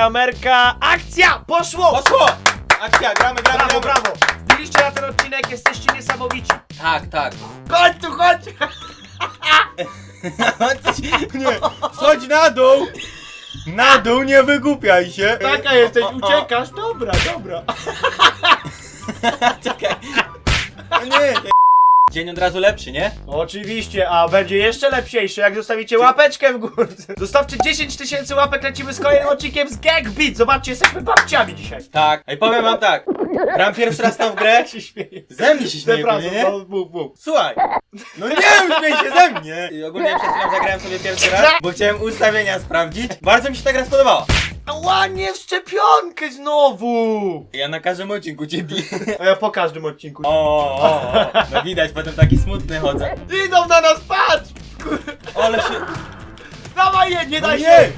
Kamerka, akcja! Poszło! Poszło! Akcja, gramy, gramy, Brawo, gramy. brawo! Wbiliście na ten odcinek, jesteście niesamowici. Tak, tak. Chodź tu, chodź! nie, schodź na dół! Na dół, nie wygłupiaj się! Taka jesteś, uciekasz? Dobra, dobra. Czekaj. No nie, nie. Dzień od razu lepszy, nie? Oczywiście, a będzie jeszcze lepsiejsze, jak zostawicie łapeczkę w górę. Zostawcie 10 tysięcy łapek, lecimy z kolejnym odcinkiem z Gang Beat. Zobaczcie, jesteśmy babciami dzisiaj. Tak. Ej, powiem wam tak. Gram pierwszy raz tam w grę. Jak się śmieje. Ze mnie się śmieje, Przepraszam, nie? no, mów, mów. Słuchaj. No nie uśmiej się ze mnie! I ogólnie przed chwilą zagrałem sobie pierwszy raz, bo chciałem ustawienia sprawdzić. Bardzo mi się ta gra spodobała. A ładnie w szczepionkę znowu! Ja na każdym odcinku cię biję. A ja po każdym odcinku. O, o, o. No widać, potem taki smutny chodzę. Idą na nas, patrz! Ale się... Dawaj je, nie No daj nie! się!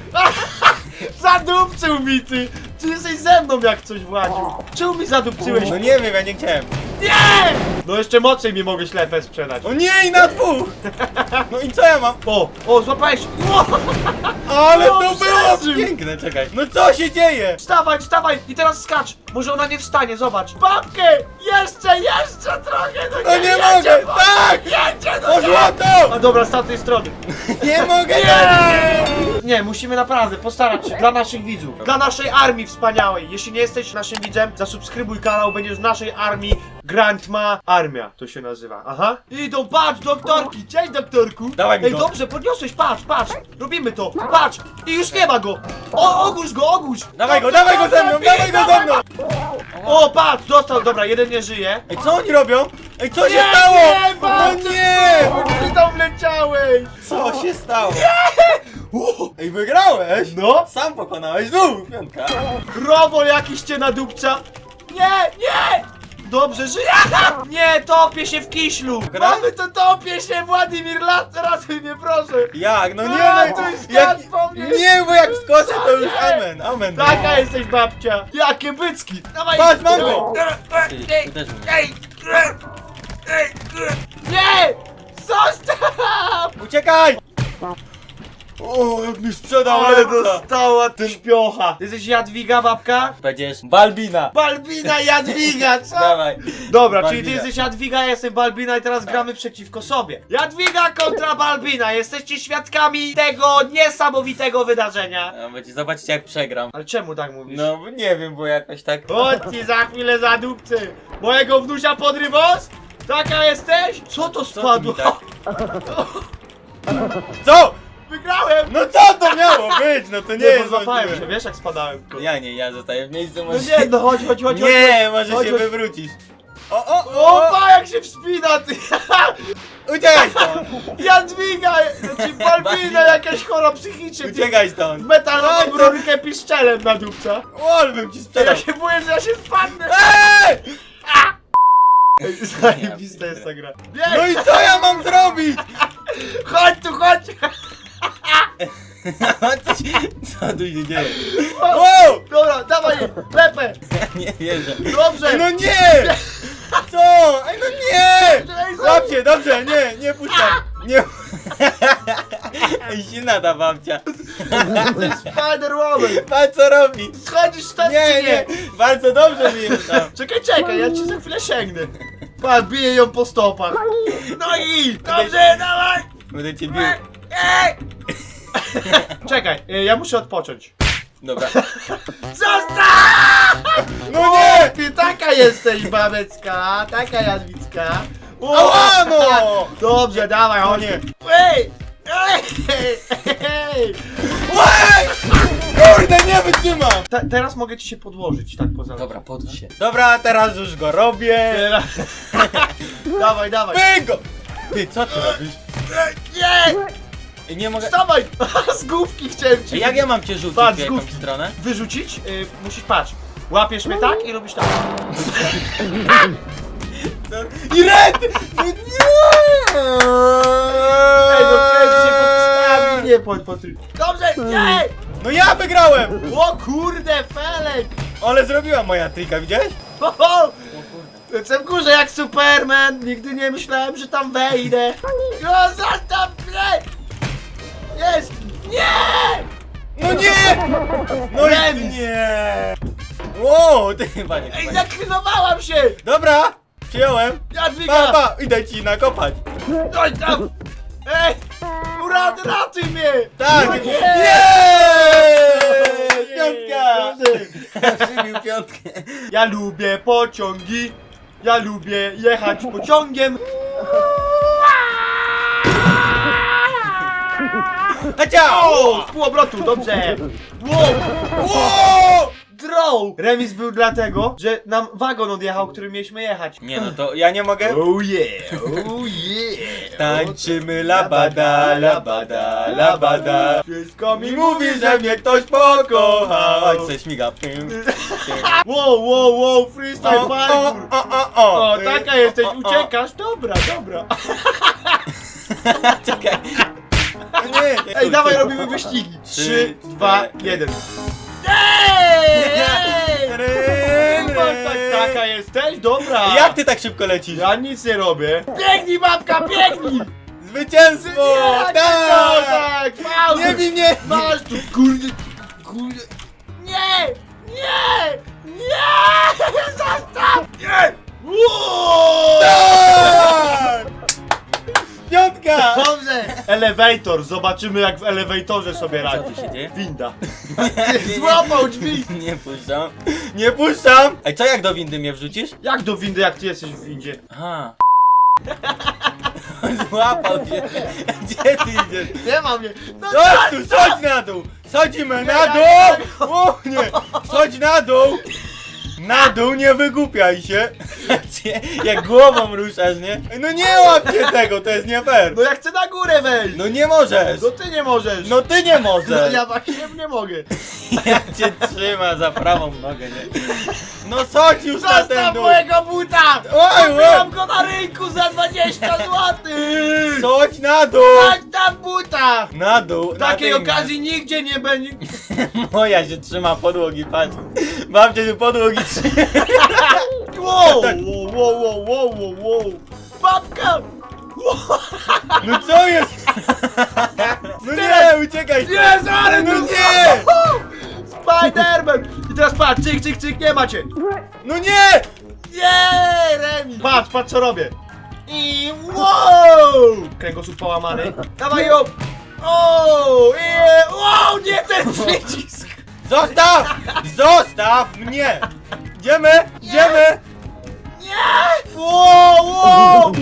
Zadupczył mi ty! Ty jesteś ze mną jak coś Władziu. Czemu mi zadupczyłeś? No nie wiem, ja nie chciałem. Nie! No jeszcze mocniej mi mogę ślepę sprzedać. O nie, i na dwóch! No i co ja mam? O, o, złapałeś! Ale No, to było przeżył. piękne, czekaj. No co się dzieje? Wstawaj, wstawaj! I teraz skacz! Może ona nie wstanie, zobacz! Babkę! Jeszcze, jeszcze trochę! No No nie mogę! Tak! Jedzie, no O złoto! A dobra, z tamtej strony. Nie mogę! Nie! Nie, musimy naprawdę postarać się dla naszych widzów, dla naszej armii wspaniałej. Jeśli nie jesteś naszym widzem, zasubskrybuj kanał, będziesz w naszej armii. Grandma Armia to się nazywa. Aha. Idą, patrz, doktorki! Cześć, doktorku! Dawaj mi Ej, go. dobrze, podniosłeś, patrz, patrz! Robimy to, patrz! I już nie ma go! O, ogórz go, ogórz! Dawaj go, dawaj go ze mną, dawaj go ze mną! O, patrz, dostał, dobra, jeden nie żyje. Ej, co oni robią? Ej, co się stało? nie, O patrz, nie! Ty tam wleciałeś! Co się stało? Ej, wygrałeś! No, Sam pokonałeś, znów piątka. robol jakiś cię nadupca. Nie, nie! Dobrze, żyje! Nie, topię się w kiślu! Gra? Mamy to topię się, Władimir, lat, ratuj mnie, proszę! Jak? No nie A, no! to jest jak, po mnie. Nie, bo jak wskoczę to już amen, amen. Taka jesteś babcia! Jakie bycki! Dawaj! Patrz, mam go. Ej, Ty, uderz mnie. ej, ej, ej, Nie! Zostaw! Uciekaj! O, jak mi sprzedał Ale dostała ty śpiocha! Ty jesteś Jadwiga, babka? Będziesz Balbina. Balbina Jadwiga, co? Dawaj. Dobra, czyli ty Balbina. jesteś Jadwiga, ja jestem Balbina i teraz gramy przeciwko sobie. Jadwiga kontra Balbina, jesteście świadkami tego niesamowitego wydarzenia. A będzie zobaczycie jak przegram. Ale czemu tak mówisz? No nie wiem, bo jakoś tak. Chodź ci za chwilę za dupcy! Mojego wnusia podrywos? Taka jesteś? Co to Co ty spadło? mi tak? Co? Wygrałem! No co to miało być? No to nie, Nie, bo jest złapałem możliwe. się, wiesz jak spadałem? Ja nie, ja zostaję w miejscu, No może nie, no chodź, chodź, chodź, Nie, chodź. może chodź, się chodź. wywrócisz. O, o, o! Opa, jak się wspina, ty! Uciekaj stąd! Jadwiga, czy Balbina jakaś chora psychicznie, ty! Uciekaj stąd! metalową rurkę piszczelem na dupca. Ol bym ci Ja sprzedał! się boję, że ja się spadnę. Ej! Ej, Zajebista jest ta gra. No i co ja mam zrobić? chodź tu, chodź! Co, tu się dzieje? Wow. Dobra, dawaj, lepę! Nie wierzę. Dobrze! Ej, no nie! Co? Ej, no nie! Złap się, dobrze, nie, nie puszczam. Nie. Ej, silna ta babcia. Spider-Woman! Patrz co robi. Schodzisz stąd Nie, czy nie, nie? bardzo dobrze mi jest tam. Czekaj, czekaj, ja ci za chwilę sięgnę. Patrz, biję ją po stopach. No i! Dobrze, dawaj! Będę cię bił. Ej! Czekaj, y, ja muszę odpocząć. Dobra. Zostaw! No nie! Ty taka jesteś, babecka, taka Jadwicka. O, Ała, no! Dobrze, dawaj, O nie. Ej! Ej! Ej! Kurde, nie wytrzymam! Te, teraz mogę ci się podłożyć, tak poza Dobra, podłóż się. Dobra, teraz już go robię. Teraz... dawaj, dawaj. Pygo! Ty, co ty robisz? Nie! Ej, Nie mogę... Wstawaj! Z główki chciałem ci Ej, Jak ja mam cię rzucić Patrz, w jakąś główki. stronę? wyrzucić. Y, musisz patrz. Łapiesz mnie tak i robisz tak. Co? I red! No nie! Ej, no chciałem ci się podstawić, nie pod, pod... Dobrze, nie! No ja wygrałem! O kurde, Felek! Ale zrobiła moja trika, widziałeś? Ho, ho! Jestem w górze jak Superman, nigdy nie myślałem, że tam wejdę. No zostaw mnie! Jest! Nie! No nie! No nie! Ło, ty chyba nie. Ej, zaklinowałam się! Dobra, przyjąłem. Jadwiga! Pa, pa, idę ci nakopać. Oj tam! Ej! Urad, ratuj mnie! Tak! No Jest! nie! Piątka! Przybił piątkę. Ja lubię pociągi, ja lubię jechać pociągiem. Hacia! O, z półobrotu, dobrze. Wow, Ło! draw. Remis był dlatego, że nam wagon odjechał, którym mieliśmy jechać. Nie no to ja nie mogę. Oh yeah, oh yeah. Tańczymy labada, labada, labada. Wszystko mi mówi, że mnie ktoś pokocha. Oj, se śmiga. Wow, wow, wow, freestyle O, o, parkour. o, o, O, taka jesteś, O, o. uciekasz? Dobra, dobra. Czekaj. No Nie, Ej, dawaj robimy wyścigi. Trzy, 3, 2, cztery. 1. Ej! Ryn, Kurwa, tak, taka jesteś? Dobra. Jak ty tak szybko lecisz? Ja nic nie robię. Biegnij babka, biegnij! Zwycięstwo! Nie, Tak! tak, faul! Nie bij mnie! Masz tu, kurde, kurde. Nie! Nie! Nie! Zostaw! Nie! Dobrze! Elevator, zobaczymy jak w elevatorze sobie radzi. Się dzieje? Winda. Złapał drzwi! Nie puszczam. Nie puszczam! Ej, co jak do windy mnie wrzucisz? Jak do windy, jak ty jesteś w windzie? Aha. Złapał cię. Gdzie ty idziesz? Nie ma mnie! No Chodź tu, schodź na dół! Schodzimy na dół! O nie! Schodź na dół! Na dół, nie wygłupiaj się! Jak głową ruszasz, nie? No nie łapcie tego, to jest nie fair! No ja chcę na górę wejść! No nie możesz! No ty nie możesz! No ty nie No możesz! ja właśnie nie mogę! Jak cię trzyma za prawą nogę, nie? No schodź już na ten Zostaw dół! mojego buta! Oj, Kupiłam oj! go na rynku za 20 zł! Schodź na dół! Na dół! Takiej natychmiast. okazji nigdzie nie będzie! Moja się trzyma podłogi, patrz. Babcia się podłogi trzyma. Wow! Wow, wow, wow, wow, wow, wow! Babka! No co jest? No nie, uciekaj! Jest, ale No to nie! Spiderman! I teraz patrz, cyk, cyk, cyk, nie macie! No nie! Nie, Remi! Patrz, patrz co robię! I wow! Kręgosłup połamany. Dawaj ją! O! I, wow, nie ten przycisk! Zostaw! Zostaw mnie! Idziemy! Idziemy! Nie! Wow, wow!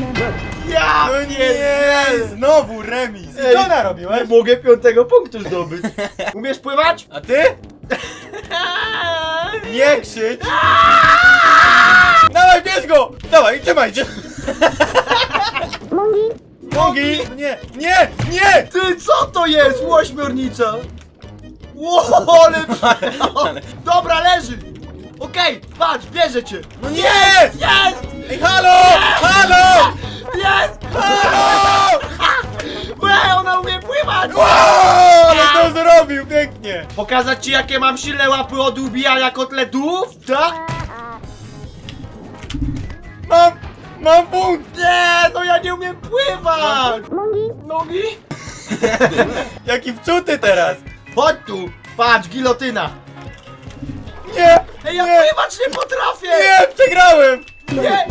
Ja No nie! Znowu remis! Ej, Co narobiłeś? Nie mogę piątego punktu zdobyć. Umiesz pływać? A ty? Nie krzycz! Dawaj, bierz go! Dawaj, trzymajcie! Nogi! Nie, nie, nie! Ty, co to jest? Łośmiornica! Wow, ale... Dobra, leży! Okej, patrz, bierze cię! No nie! Jest! Ej, halo! Halo! Jest! Halo! Łe, ona umie pływać! Wow, ale to zrobił pięknie! Pokazać ci jakie mam silne łapy od ubijania kotletów? Tak? Mam, mam punkt! Nie, no ja nie umiem pływać! Nogi? Jaki wczuty teraz! Chodź tu! Patrz, gilotyna! Nie! Ej, ja nie, pływać nie potrafię! nie, przegrałem! Nie!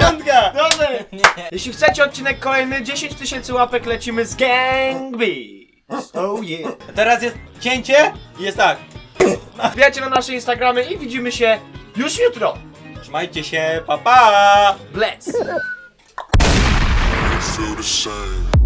Piątka! Dobrze! Jeśli chcecie odcinek kolejny, 10 tysięcy łapek lecimy z Gang. Oh yeah! Teraz jest cięcie i jest tak. Wbijajcie na nasze Instagramy i widzimy się już jutro! Trzymajcie się, pa pa! Bless! feel the same.